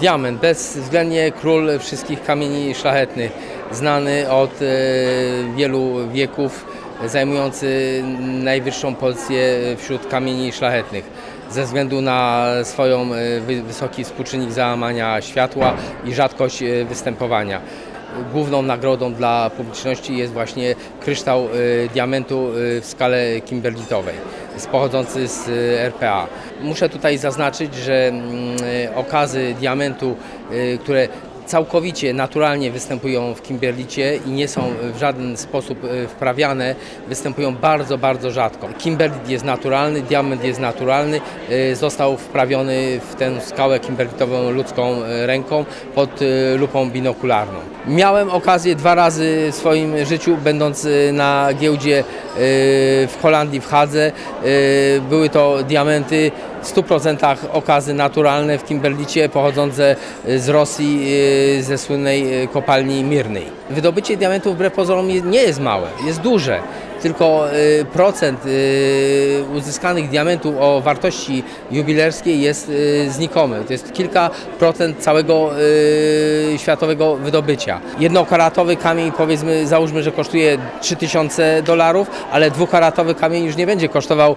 Diament, bezwzględnie król wszystkich kamieni szlachetnych, znany od e, wielu wieków, zajmujący najwyższą pozycję wśród kamieni szlachetnych ze względu na swoją e, wy- wysoki współczynnik załamania światła i rzadkość e, występowania. Główną nagrodą dla publiczności jest właśnie kryształ e, diamentu e, w skale kimberlitowej, pochodzący z e, RPA. Muszę tutaj zaznaczyć, że mm, okazy diamentu, które całkowicie naturalnie występują w kimberlicie i nie są w żaden sposób e, wprawiane, występują bardzo, bardzo rzadko. Kimberlit jest naturalny, diament jest naturalny, e, został wprawiony w tę skałę kimberlitową ludzką e, ręką pod lupą binokularną. Miałem okazję dwa razy w swoim życiu, będąc na giełdzie w Holandii, w Hadze, były to diamenty w 100% okazy naturalne w Kimberlicie pochodzące z Rosji, ze słynnej e, kopalni Mirnej. Wydobycie diamentów wbrew pozorom nie jest małe, jest duże. Tylko e, procent e, uzyskanych diamentów o wartości jubilerskiej jest znikomy. To jest kilka procent całego światowego wydobycia. Jednokaratowy kamień powiedzmy, załóżmy, że kosztuje 3000 dolarów, ale dwukaratowy kamień już nie będzie kosztował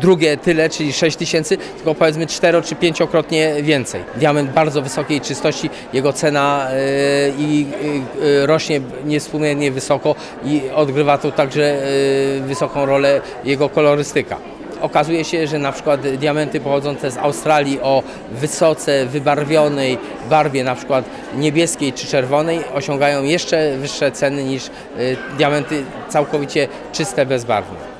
drugie tyle, czyli 6 tysięcy, tylko powiedzmy 4 czy 5-krotnie więcej. Diament bardzo wysokiej czystości, jego cena e, i e, rośnie niewspółmiernie wysoko i odgrywa tu także wysoką rolę jego kolorystyka. Okazuje się, że na przykład diamenty pochodzące z Australii o wysoce wybarwionej barwie, na przykład niebieskiej czy czerwonej, osiągają jeszcze wyższe ceny niż diamenty całkowicie czyste, bezbarwne.